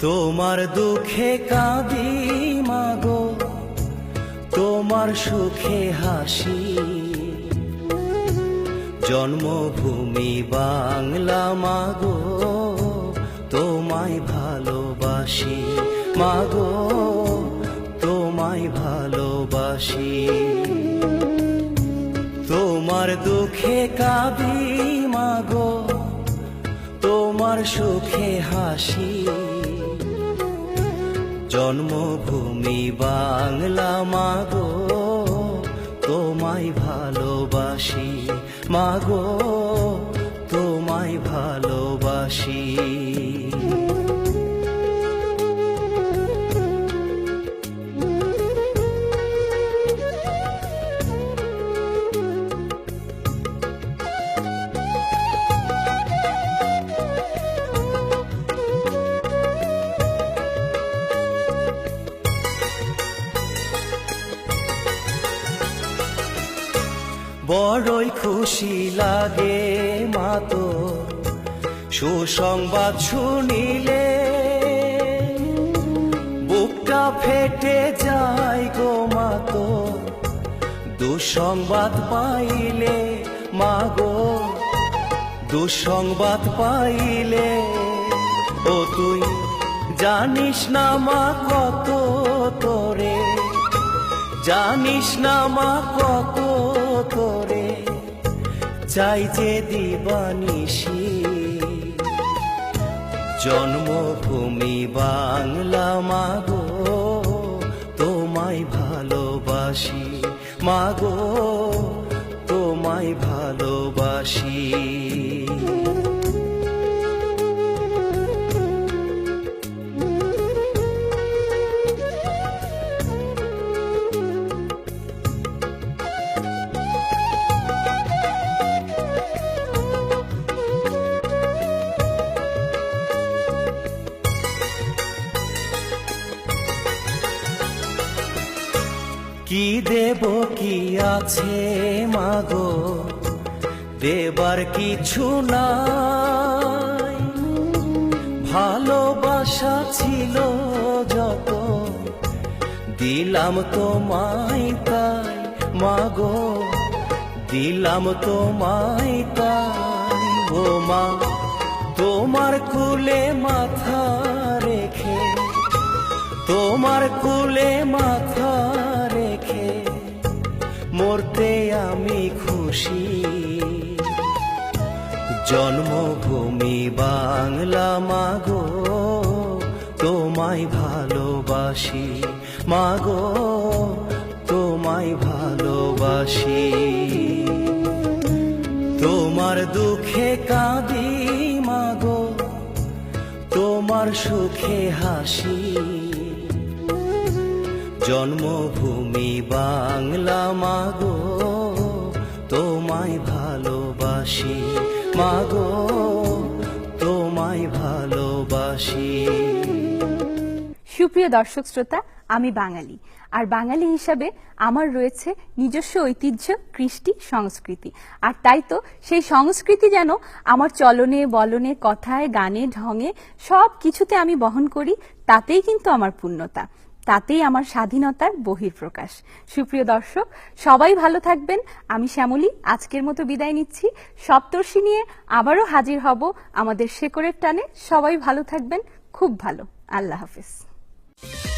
তোমার দুঃখে কাঁদি মাগো, তোমার সুখে হাসি। জন্মভূমি বাংলা মাগো, তোমায় ভালোবাসি মাগো, তোমায় ভালোবাসি। তোমার দুঃখে কাঁদি মাগো, তোমার সুখে হাসি। জন্মভূমি বাংলা মাগো তোমায় ভালোবাসি মাগো তোমায় ভালোবাসি। বড়ই খুশি লাগে মা তো। সুসংবাদ শুনিলে বুকটা ফেটে যায় গো মা তো। দুঃসংবাদ পাইলে মা গো, দুঃসংবাদ পাইলে ও তুই জানিস না মা কত তোরে। জানিস না মা কত তোরে চাই যে দিবানিসি জন্মভূমি বাংলা মাগো তোমায় ভালোবাসি। মাগো তোমায় ভালোবাসি। কি দেব, কি আছে মাগো? দেবার কিছু নাই। ভালোবাসা ছিল যত, দিলাম তোমায় তাই মাগো। দিলাম তোমায় তাই, ও মা, তোমার কুলে মাথা রেখে, তোমার কুলে মাথা মরতে আমি খুশি। জন্মভূমি বাংলা মাগো, তোমায় ভালোবাসি মাগো, তোমায় ভালোবাসি। তোমার দুঃখে কাঁদি মাগো, তোমার সুখে হাসি। জন্মভূমি বাংলা মাগো, তোমায় ভালোবাসি মাগো, তোমায় ভালোবাসি। সুপ্রিয় দর্শক শ্রোতা, আমি বাঙালি। আর বাঙালি হিসাবে আমার রয়েছে নিজস্ব ঐতিহ্য, কৃষ্টি, সংস্কৃতি। আর তাই তো সেই সংস্কৃতি যেন আমার চলনে, বলনে, কথায়, গানে, ঢঙে সব কিছুতে আমি বহন করি, তাতেই কিন্তু আমার পূর্ণতা। তাতেই আমার স্বাধীনতার বহির্প্রকাশ সুপ্রিয় দর্শক, সবাই ভালো থাকবেন। আমি শ্যামলী, আজকের মতো বিদায় নিচ্ছি। সপ্তর্ষি নিয়ে আবারও হাজির হব আমাদের শেকরের টানে। সবাই ভালো থাকবেন। খুব ভালো। আল্লাহ হাফিজ।